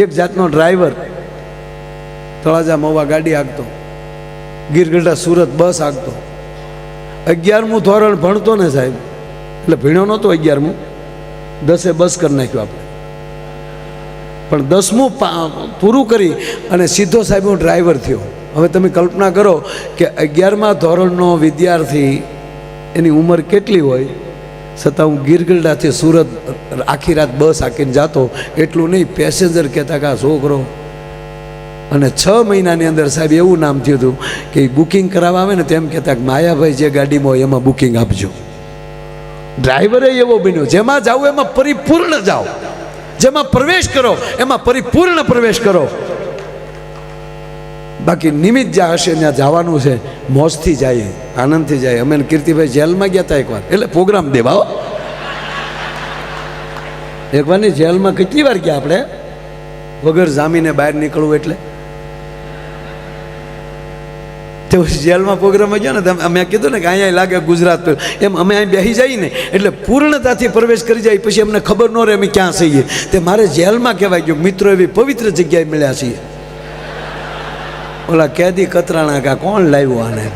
એક જાતનો ડ્રાઈવર તળાજા મવા ગાડી આગતો ગીરગઢડા સુરત બસ આગતો. અગિયારમું ધોરણ ભણતો ને સાહેબ, એટલે ભીણો નહોતો અગિયારમું, દસે બસ કરી નાખ્યું આપણે. પણ દસમું પૂરું કરી અને સીધો સાહેબ હું ડ્રાઈવર થયો. હવે તમે કલ્પના કરો કે અગિયારમા ધોરણનો વિદ્યાર્થી એની ઉંમર કેટલી હોય? છતાં હું ગીરગઢડાથી સુરત આખી રાત બસ હાંકીને જતો, એટલું નહીં, પેસેન્જર કહેતા કે આ છોકરો. અને છ મહિનાની અંદર સાહેબ એવું નામ થયું હતું કે બુકિંગ કરાવવા આવે ને તેમ કહેતા કે માયાભાઈ જે ગાડીમાં હોય એમાં બુકિંગ આપજો. ડ્રાઈવરે એવો બન્યો, જેમાં જાઓ એમાં પરિપૂર્ણ જાઓ. જેમાં પ્રવેશ કરો, એમાં પરિપૂર્ણ પ્રવેશ કરો. બાકી નિમિત્ત જ્યાં હશે ત્યાં જવાનું છે, મોજથી જાય, આનંદથી જાય. અમે કીર્તિભાઈ જેલમાં ગયા હતા એકવાર. એટલે પ્રોગ્રામ દેવા. એકવાર નહીં, જેલમાં કેટલી વાર ગયા આપણે? વગર જામીને બહાર નીકળવું એટલે? તે જેલમાં પ્રોગ્રામ ગયા ને, તમે મેં કીધું ને કે અહીંયા લાગે ગુજરાત એમ અમે અહીં બેસી જઈએ ને, એટલે પૂર્ણતાથી પ્રવેશ કરી જાય, પછી અમને ખબર ન રહે અમે ક્યાં છીએ. તે મારે જેલમાં કહેવાય ગયું, મિત્રો એવી પવિત્ર જગ્યાએ મળ્યા છીએ. ઓલા કેદી કતરાણા કા કોણ લાવ્યું આને?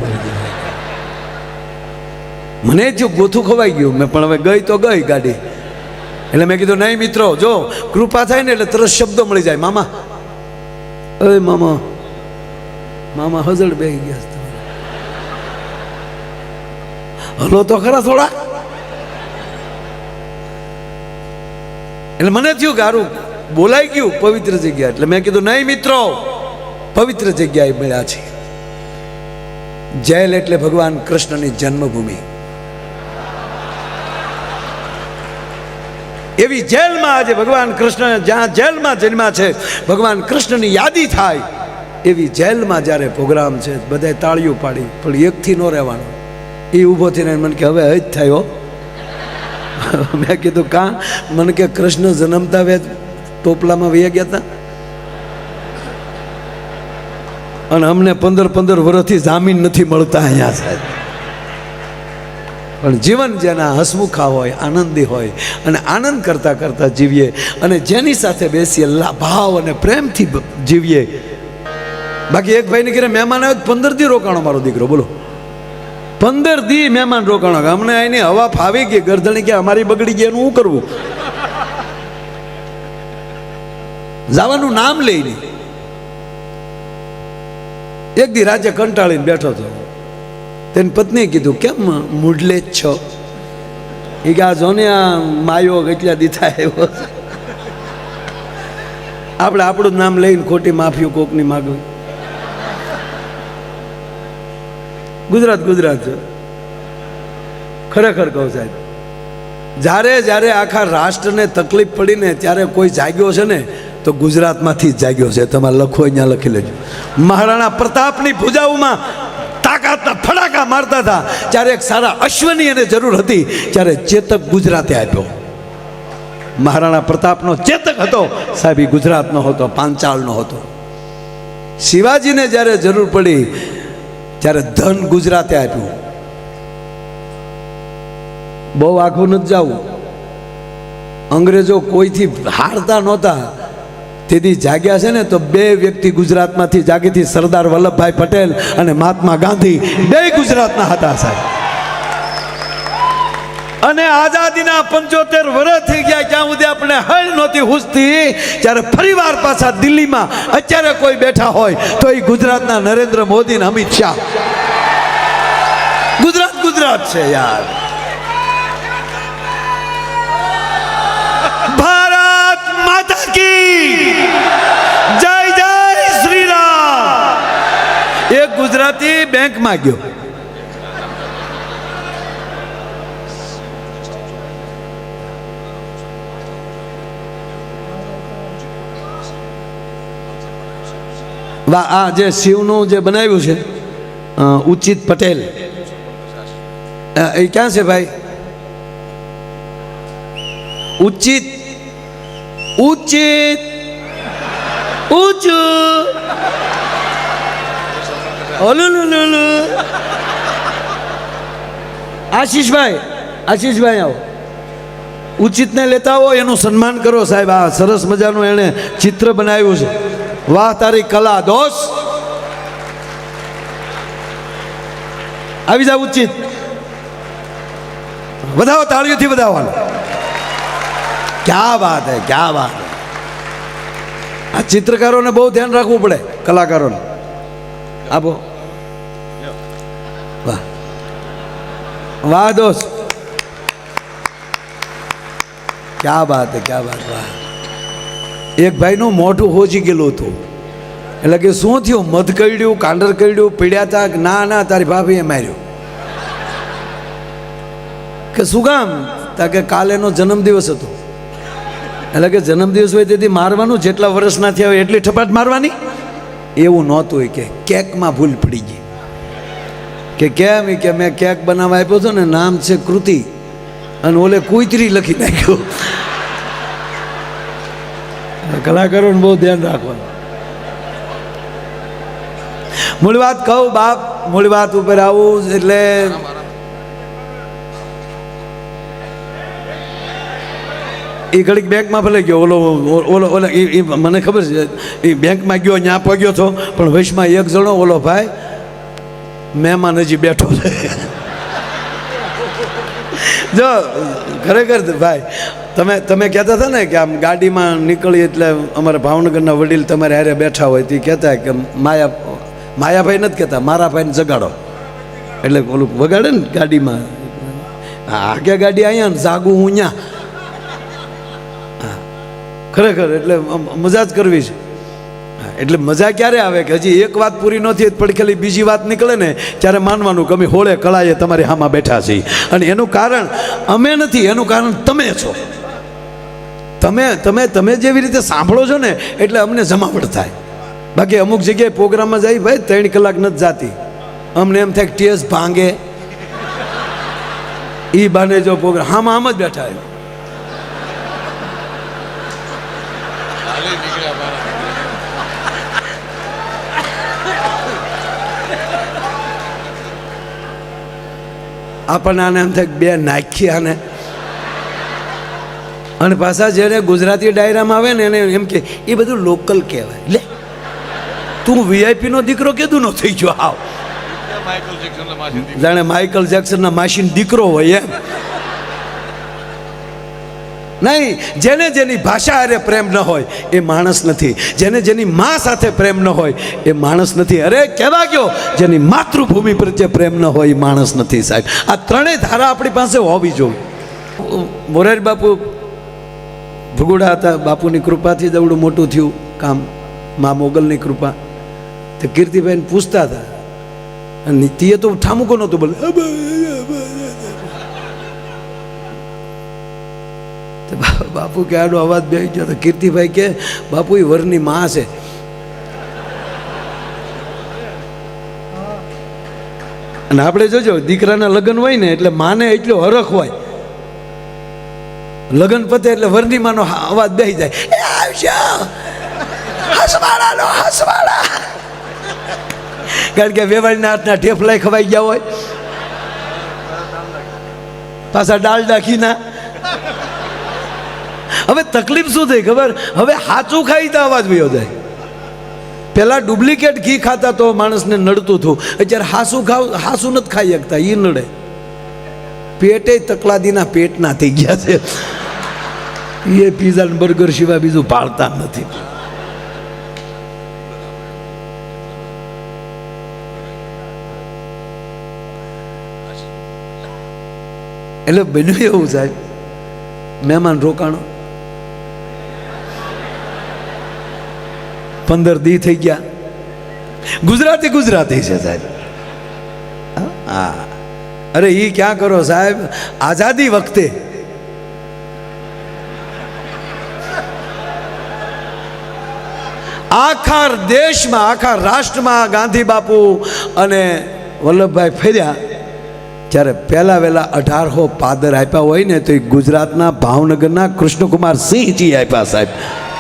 મને જો ગોથું ખવાઈ ગયું. મેં પણ હવે ગઈ તો ગઈ ગાડી. એટલે મેં કીધું, નહીં મિત્રો, જો, કૃપા થાય ને એટલે તરત શબ્દો મળી જાય. મામા. અરે, મામા. મામા, હજળ બે ગયા હલો તો ખરા થોડા. એટલે મને થયું હારું, બોલાઈ ગયું પવિત્ર જગ્યા એટલે મેં કીધું, નહીં મિત્રો. પવિત્ર જગ્યાએ મળ્યા છે. જેલ એટલે ભગવાન કૃષ્ણની જન્મભૂમિ. એવી જેલમાં આજે ભગવાન કૃષ્ણ, જ્યાં જેલમાં જન્મ્યા છે, ભગવાન કૃષ્ણની યાદી થાય, એવી જેલમાં જ્યારે પ્રોગ્રામ છે, બધાએ તાળીઓ પાડી, પણ એકથી ન રહેવાનું. એ ઊભો થઈને મને કે, હવે જ થયો. મેં કીધું, કાં? મને કે, કૃષ્ણ જન્મતા વે ટોપલામાં વહી ગયા હતા અને અમને પંદર પંદર વર્ષથી જામીન નથી મળતા અહીંયા સાહેબ. પણ જીવન જેના હસમુખા હોય, આનંદી હોય અને આનંદ કરતા કરતા જીવીએ અને જેની સાથે બેસીએ ભાવ અને પ્રેમથી જીવીએ. બાકી એક ભાઈને ઘરે મહેમાન આવ્યો પંદર દી રોકાણો મારો દીકરો, બોલો. પંદર દી મહેમાન રોકાણો. અમને એની હવા ફાવી ગઈ, ગરધણી કે અમારી બગડી ગઈ, એનું શું કરવું? જવાનું નામ લઈ નહીં એક દી રાજ્ય કંટાળીને બેઠો હતો તેની પત્નીએ કીધું, કેમ મૂડલે જ છો? એ કે, આ જો ને આ માયો કેટલા દીથા એવો. આપણે આપણું નામ લઈને ખોટી માફીઓ કોકની માગવી. ગુજરાત ગુજરાત. છે ખરેખર કહું સાહેબ, જ્યારે જ્યારે આખા રાષ્ટ્રને તકલીફ પડીને ત્યારે કોઈ જાગ્યો છે ને તો ગુજરાતમાંથી જ જાગ્યો છે. તમારે લખો અહીંયા લખી લેજો. મહારાણા પ્રતાપની પૂજાઓમાં તાકાતના ફડાકા મારતા હતા. ત્યારે એક સારા અશ્વની એને જરૂર હતી, ત્યારે ચેતક ગુજરાતે આપ્યો. મહારાણા પ્રતાપનો ચેતક હતો. સાહેબ ગુજરાતનો હતો પાંચાળનો હતો. શિવાજીને જ્યારે જરૂર પડી, ત્યારે ધન ગુજરાતે આપ્યું. બહુ આઘું નથી જવું. અંગ્રેજો કોઈથી હારતા નહોતા. તેથી જાગ્યા છે ને તો બે વ્યક્તિ ગુજરાતમાંથી જાગીથી સરદાર વલ્લભભાઈ પટેલ અને મહાત્મા ગાંધી બે ગુજરાતના હતા સાહેબ. અને આઝાદીના પંચોતેર વર્ષ થઈ ગયા, જ્યાં સુધી આપણે હળ નહોતી હુસતી ત્યારે ફરીવાર પાછા દિલ્હીમાં અત્યારે કોઈ બેઠા હોય, તો એ ગુજરાતના નરેન્દ્ર મોદી ને અમિત શાહ. ગુજરાત ગુજરાત છે યાર. જય જય શ્રી રામ એક ગુજરાતી બેંકમાં ગયો આ જે શિવનું જે બનાવ્યું છે ઉચિત પટેલ. એ ક્યાં છે ભાઈ? ઉચિત ઉચિત ઊંચું. ઓલુલુલુલુ આશીષભાઈ આશીષભાઈ આવો. ઉચિતને લેતા હો એનું સન્માન કરો સાહેબ. આ સરસ મજાનું એણે ચિત્ર બનાવ્યું છે. વાહ, તારી કલા, દોષ. આવી જાવ ઉચિત. વધાવો, તાળીઓથી વધાવવાનું. ક્યાં વાત હે, ક્યાં વાત આ ચિત્રકારોને બહુ ધ્યાન રાખવું પડે, કલાકારોને. આપો વાહ. વાહ, દોસ્ત. ક્યાં વાત ક્યાં વાત વાહ. એક ભાઈનું મોઢું હોજી ગયેલું હતું. એટલે કે શું થયું? મધ કરડ્યું, કાંડર કરડ્યું, પીડ્યા તા ના ના, તારી ભાભીએ માર્યું. કે શું કામ તા કે કાલ એનો જન્મદિવસ હતો. એટલે કે જન્મદિવસ હોય તેથી મારવાનું જેટલા વર્ષના થયા હોય એટલી ઠપાટ મારવાની? એવું નહોતું હોય કે કેકમાં ભૂલ પડી ગઈ. કે કેમ કે મેં કેક બનાવવા આપ્યો હતો ને, નામ છે કૃતિ. અને ઓલે કુઈતરી લખી નાખ્યું. કલાકારોને બહુ ધ્યાન રાખવાનું. મૂળ વાત કહું બાપ, મૂળ વાત ઉપર આવું એટલે એ ઘડીક બેંકમાં ભલે ગયો, ઓલો ઓલો ઓલો એ મને ખબર છે એ બેંકમાં ગયો ત્યાં પગ્યો હતો પણ વૈશમાં એક જણો, ઓલો ભાઈ મહેમાન હજી બેઠો છે. જો, ખરેખર ભાઈ, તમે તમે કહેતા હતા ને કે આમ ગાડીમાં નીકળી એટલે અમારા ભાવનગરના વડીલ તમારે હારે બેઠા હોય, તે કહેતા કે માયા, માયાભાઈ નથી કહેતા, મારા ભાઈને જગાડો. એટલે ઓલું વગાડે ને ગાડીમાં. આગે ગાડી અહીંયા ને જાગું હું ત્યાં ખરેખર એટલે મજા જ કરવી છે. એટલે મજા ક્યારે આવે કે હજી એક વાત પૂરી નથી થઈ પડખેલી બીજી વાત નીકળે ને, ત્યારે માનવાનું કે અમે હોળે કળાએ તમારી હામાં બેઠા છીએ. અને એનું કારણ અમે નથી, એનું કારણ તમે છો. તમે તમે તમે જેવી રીતે સાંભળો છો ને, એટલે અમને જમાવટ થાય. બાકી અમુક જગ્યાએ પ્રોગ્રામમાં જાય, ભાઈ, ત્રણ કલાક નથી જાતી. અમને એમ થાય ટેસ ભાંગે. એ બાને જો પ્રોગ્રામ હામાં આમ જ બેઠા હોય. આપણને આને એમ થાય બે નાખી આને. અને પાછા જેને ગુજરાતી ડાયરામાં આવે ને એને એમ કે એ બધું લોકલ કહેવાય. લે. તું વીઆઈપી નો દીકરો કેદું ન થઈ ગયો? આવ. જાણે માઇકલ જેક્સનના માસીન દીકરો હોય એમ. નહીં, જેને જેની ભાષા અરે પ્રેમ ન હોય, એ માણસ નથી. જેને જેની મા સાથે પ્રેમ ન હોય, એ માણસ નથી. અરે, કહેવા ગયો, જેની માતૃભૂમિ પ્રત્યે પ્રેમ ન હોય, એ માણસ નથી, સાહેબ. આ ત્રણેય ધારા આપણી પાસે હોવી જોઈએ. મોરારી બાપુ ભૂગોડા હતા, બાપુની કૃપાથી જ એવડું મોટું થયું કામ. મા મોગલની કૃપા. તો કીર્તિભાઈને પૂછતા હતા. અને તે તો ઠામુકો નહોતું બોલે તો બા- બાપુ કે આનો અવાજ બે ગયો તો કીર્તિભાઈ કે, બાપુ એ વરની માં છે. અને આપણે જોજો, દીકરાના લગ્ન હોય ને, એટલે માને એટલો હરખ હોય. લગ્ન પતે એટલે વરની માનો અવાજ બે જાય. એ આવજો, હસવાડાનો હસવાડા. કારણ કે વેવાળીના હાથના ઠેફલાય ખવાઈ ગયા હોય. પાછા ડાલડા ઘીના હવે તકલીફ શું થઈ ખબર? હવે હાચું ખાઈ તો અવાજ વયો જાય. પેલા ડુપ્લિકેટ ઘી ખાતા તો માણસને નડતું હતું. અત્યારે હાસું ખાવ, હાસું નથી ખાઈ શકતા એ નડે. પેટે તકલાદીના પેટના થઈ ગયા છે. એ પીઝા ને બર્ગર સિવાય બીજું પાળતા નથી. એટલે બન્યું એવું સાહેબ. મહેમાન રોકાણો. પંદર દી થઈ ગયા. ગુજરાતી ગુજરાતી છે સાહેબ. હા. અરે એ ક્યાં કરો સાહેબ? આઝાદી વખતે. આખા દેશમાં, આખા રાષ્ટ્રમાં ગાંધી બાપુ અને વલ્લભભાઈ ફેર્યા જ્યારે પહેલા વહેલા અઢારસો પાદર આપ્યા હોય ને તો એ ગુજરાતના ભાવનગરના કૃષ્ણકુમાર સિંહજી આપ્યા સાહેબ.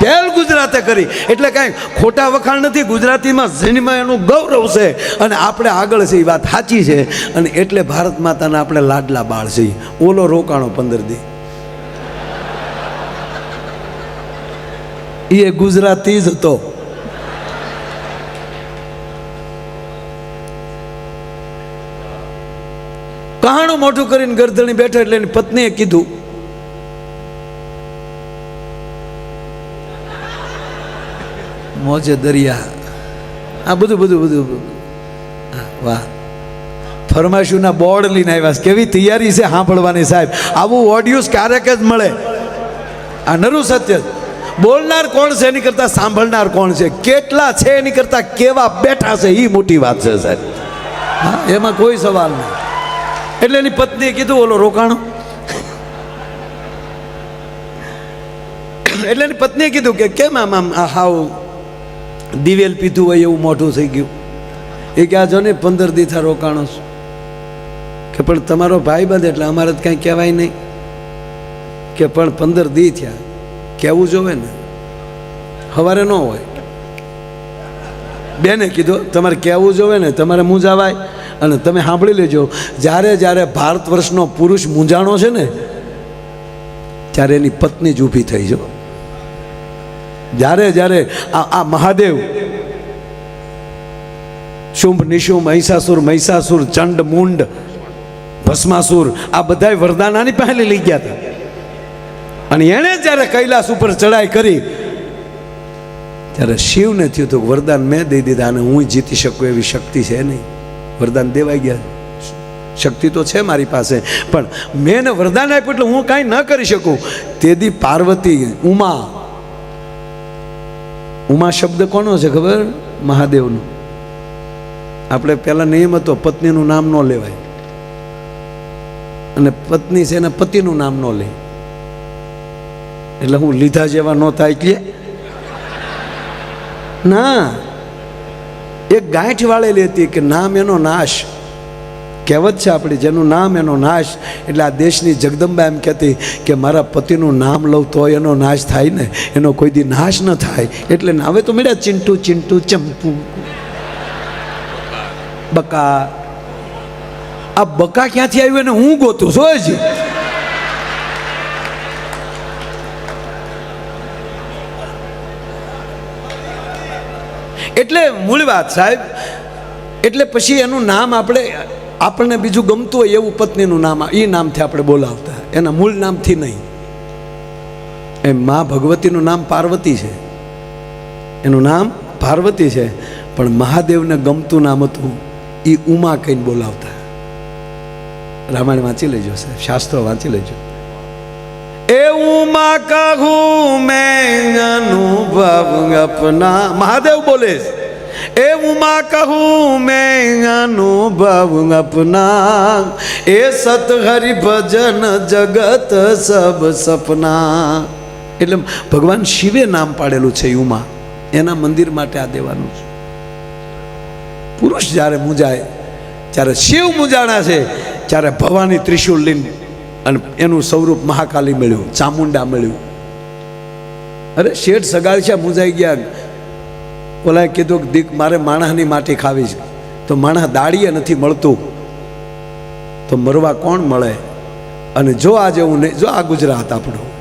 પહેલ ગુજરાતે કરી. એટલે કાંઈ ખોટા વખાણ નથી, ગુજરાતીમાં ઝીણમાં એનું ગૌરવ છે અને આપણે આગળ છે એ વાત સાચી છે. અને એટલે ભારત માતાના આપણે લાડલા બાળ છે. ઓલો રોકાણો પંદર દી. એ ગુજરાતી જ હતો. કહાણું મોટું કરીને ગરદણી બેઠા એટલે એની પત્નીએ કીધું મોજે દરિયા. આ બધું બધું બધું વાહ. ફરમાઈશુના બોર્ડ લઈને આવ્યા કેવી તૈયારી છે સાંભળવાની સાહેબ. આવું ઓડિયોસ ક્યારેક જ મળે. આ નરું સત્ય બોલનાર કોણ છે? એની કરતાં સાંભળનાર કોણ છે? કેટલા છે? એની કરતાં કેવા બેઠા છે? એ મોટી વાત છે સાહેબ. હા, એમાં કોઈ સવાલ નહીં. એટલે એની પત્નીએ કીધું, ઓલો રોકાણો. એટલે એની પત્નીએ કીધું કે, કેમ આમ આમ હાઉ દિવેલ પીધું હોય એવું મોઢું થઈ ગયું. એ કે આ જો ને પંદર દીથા રોકાણો છું. કે પણ તમારો ભાઈ બંધ એટલે અમારે જ કાંઈ કહેવાય નહીં. કે પણ પંદર દી થયા. કહેવું જોવે ને. સવારે ન હોય. બેને કીધું, તમારે કહેવું જોવે ને, તમારે મૂંઝાવાય. અને તમે સાંભળી લેજો, જ્યારે જ્યારે ભારત વર્ષનો પુરુષ મૂંઝાણો છે ને, ત્યારે એની પત્ની જ ઊભી થઈ જો જ્યારે જ્યારે આ આ મહાદેવ શુંભ, નિશુંભ, મહિષાસુર મહિષાસુર, ચંડ, મુંડ, ભસ્માસુર, આ બધાય વરદાનાની પહેલે લઈ ગયા હતા. અને એણે જ્યારે કૈલાસ ઉપર ચડાઈ કરી, ત્યારે શિવને થયું હતું વરદાન મેં દઈ દીધા અને હું જીતી શકું એવી શક્તિ છે નહીં. વરદાન દેવાઈ ગયા. શક્તિ તો છે મારી પાસે, પણ મેં એને વરદાન આપ્યું એટલે હું કાંઈ ન કરી શકું. તેથી પાર્વતી, ઉમા ઉમા શબ્દ કોનો છે ખબર? મહાદેવનો. આપણે પહેલાં નિયમ હતો, પત્નીનું નામ ન લેવાય. અને પત્ની છે એના પતિનું નામ ન લે. એટલે હું લીધા જેવા ન થાય કે? ના. એક ગાંઠ વાળેલી હતી કે નામ એનો નાશ. કહેવત છે આપણી, જેનું નામ એનો નાશ. એટલે આ દેશની જગદંબા એમ કહેતી કે મારા પતિનું નામ લઉં તો એનો નાશ થાય ને, એનો કોઈ દી નાશ ન થાય. એટલે હવે તો મળ્યા ચિંટુ ચિંટુ, ચંપુ. બકા. આ બકા ક્યાંથી આવ્યું એને હું ગોતું છું હજી એટલે મૂળ વાત સાહેબ, એટલે પછી એનું નામ આપણે આપણને બીજું ગમતું હોય એવું પત્નીનું નામ એ નામથી આપણે બોલાવતા. એના મૂળ નામથી નહીં. એ મા ભગવતીનું નામ પાર્વતી છે. એનું નામ પાર્વતી છે. પણ મહાદેવને ગમતું નામ હતું એ ઉમા કહીને બોલાવતા. રામાયણ વાંચી લેજો સાહેબ, શાસ્ત્રો વાંચી લેજો. એ ઉમા કહું મેં અનુભવ અપના મહાદેવ બોલે છે. એ ઉમા કહું મેં અનુભવ અપના. એ સત હરિ ભજન જગત સબ સપના. એટલે ભગવાન શિવે નામ પાડેલું છે ઉમા એના મંદિર માટે આ દેવાનું છે. પુરુષ જ્યારે મૂંઝાય જ્યારે શિવ મૂંઝાણા છે, ત્યારે ભવાની ત્રિશુલ લઈને અને એનું સ્વરૂપ મહાકાલી મળ્યું, ચામુંડા મળ્યું. અરે શેઠ સગાડશા મૂંઝાઈ ગયા. ઓલાએ કીધું કે દીક મારે માણસની માટી ખાવી છે. તો માણસ દાડીએ નથી મળતું. તો મરવા કોણ મળે? અને જો આજે હું નહીં, જો આ ગુજરાત આપણું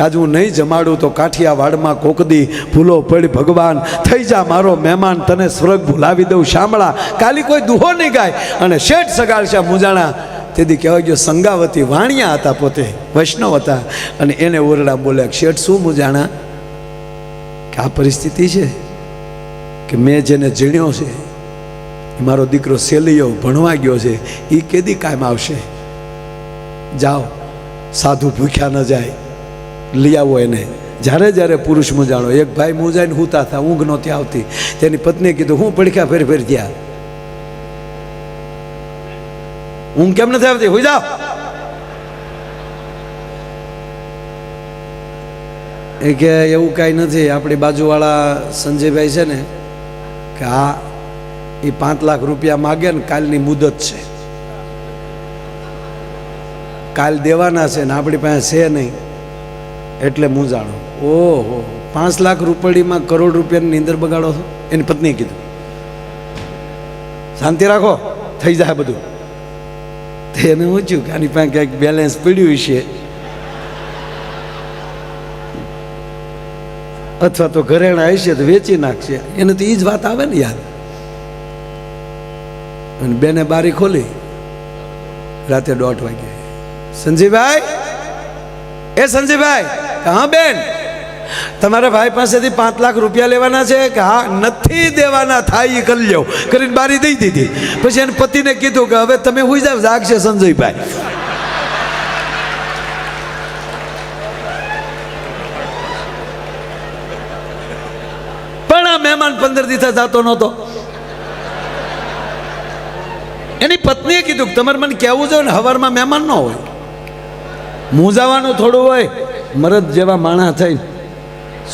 આજે હું નહીં જમાડું તો કાઠિયાવાડમાં કોકદી ભૂલો પડી, ભગવાન થઈ જા મારો મહેમાન, તને સ્વર્ગ ભૂલાવી દઉં, શામળા. કાલી કોઈ દુહો નહીં ગાય. અને શેઠ સગાડશા મુજાણા, તેથી કહેવાય ગયો, સંગાવતી વાણિયા હતા પોતે, વૈષ્ણવ હતા. અને એને ઓરડા બોલ્યા શેઠ શું મુજાણા? કે આ પરિસ્થિતિ છે. કે મેં જેને જીણ્યો છે મારો દીકરો સેલિયો ભણવા ગયો છે એ કેદી કાયમ આવશે? જાઓ, સાધુ ભૂખ્યા ન જાય, લઈ આવો એને. જ્યારે જ્યારે પુરુષ મૂંઝાણો, એક ભાઈ મૂંઝાઈને હુતા હતા ઊંઘ નહોતી આવતી. તેની પત્નીએ કીધું, હું પડખ્યા ફેર ફેર ગયા ઊંઘ કેમ નથી આવતી? હોઈ જાઓ. એ કે એવું કાંઈ નથી, આપણી બાજુવાળા સંજયભાઈ છે ને કે હા, એ પાંચ લાખ રૂપિયા માગે ને કાલની મુદત છે. કાલ દેવાના છે ને આપણી પાસે છે નહીં. એટલે હું જાણું. ઓહો, પાંચ લાખ રૂપિયામાં કરોડ રૂપિયાની નીંદર બગાડો છો? એની પત્નીએ કીધું. શાંતિ રાખો, થઈ જાય બધું. તે એને ઊંચ્યું કે આની પાસે ક્યાંક બેલેન્સ પડ્યું છે અથવા તો ઘરેણા હશે તો વેચી નાખશે. એને તો એ જ વાત આવે ને યાર અને બેને બારી ખોલી. રાતે દોઢ વાગે સંજીભાઈ એ સંજીભાઈ હા બેન, તમારા ભાઈ પાસેથી પાંચ લાખ રૂપિયા લેવાના છે કે હા, નથી દેવાના, થાય એ કરી લ્યો. કરીને બારી દઈ દીધી. પછી એને પતિને કીધું કે હવે તમે હુઈ જાવ, જાગશે સંજયભાઈ મહેમાન પંદર દિવસે જતો નહોતો. એની પત્નીએ કીધું તમારે મને કહેવું જોઈએ ને, હવારમાં મહેમાન ન હોય. મૂંઝાવાનું થોડું હોય, મરદ જેવા માણા થઈ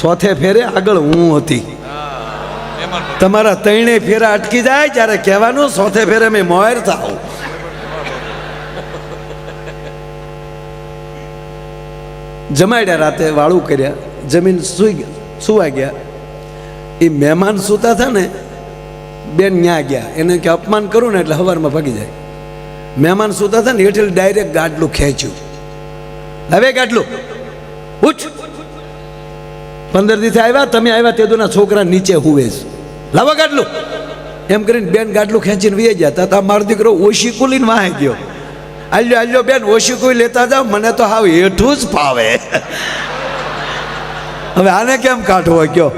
સોથે ફેરે આગળ હું હતી. તમારા ત્રણેય ફેરા અટકી જાય ત્યારે કહેવાનું સોથે ફેરે મેં મોયર થાવ જમાડ્યા રાતે વાળું કર્યા, જમીન સુઈ ગયા સુવા ગયા. એ મહેમાન સૂતા હતા ને, બેન ન્યા ગયા. એને કે અપમાન કરું ને એટલે હવારમાં ભાગી જાય. મહેમાન સૂતા હતા ને એટલે ડાયરેક્ટ ગાડલું ખેંચ્યું. હવે ગાડલું. ઉઠ. પંદર દિવસે આવ્યા, તમે આવ્યા તે તેદુના છોકરા નીચે હુવે લાવો ગાડલું. એમ કરીને બેન ગાડલું ખેંચીને વી ગયા. તા મારો દીકરો ઓશી કુલીને વાહે ગયો. આલ્યો આલ્યો, બેન, ઓશી કોઈ લેતા જાવ મને તો હાવ હેઠું જ ફાવે. હવે આને કેમ કાઢવો કયો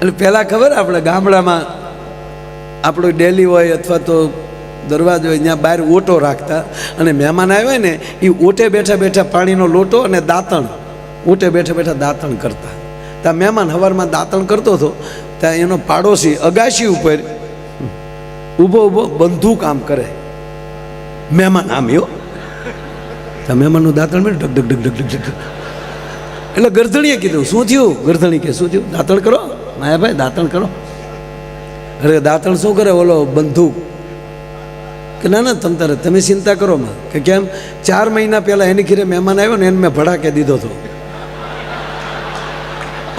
એટલે પહેલાં ખબર આપણે ગામડામાં આપણું ડેલી હોય અથવા તો દરવાજો હોય, ત્યાં બહાર ઓટો રાખતા. અને મહેમાન આવ્યા ને એ ઓટે બેઠા બેઠા પાણીનો લોટો અને દાંતણ. ઓટે બેઠા બેઠા દાંતણ કરતા. ત્યાં મહેમાન હવારમાં દાંતણ કરતો હતો, ત્યાં એનો પાડોશી અગાશી ઉપર ઊભો ઊભો બંદૂક આમ કરે. મહેમાન આમ યો ત્યાં મહેમાનનું દાંતણ મેં ઢગ ઢગ ઢગ ઢગ ઢગ ઢગ. એટલે ગરધણીએ કીધું, શું થયું? ગરધણી કે, શું થયું? દાંતણ કરો. માયાભાઈ દાંતણ કરો. અરે, દાંતણ શું કરે ઓલો બંધુક? કે ના ના, તમ તારે, તમે ચિંતા કરો માં. કે કેમ? ચાર મહિના પહેલાં એની ખીરે મહેમાન આવ્યો ને, એને મેં ભડાકે દીધો હતો.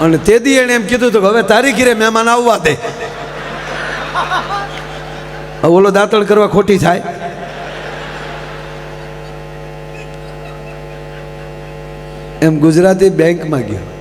અને તે દી એણે એમ કીધું હતું હવે તારી ખીરે મહેમાન આવવા દે. ઓલો દાંતણ કરવા ખોટી થાય. એમ ગુજરાતી બેંકમાં ગયો.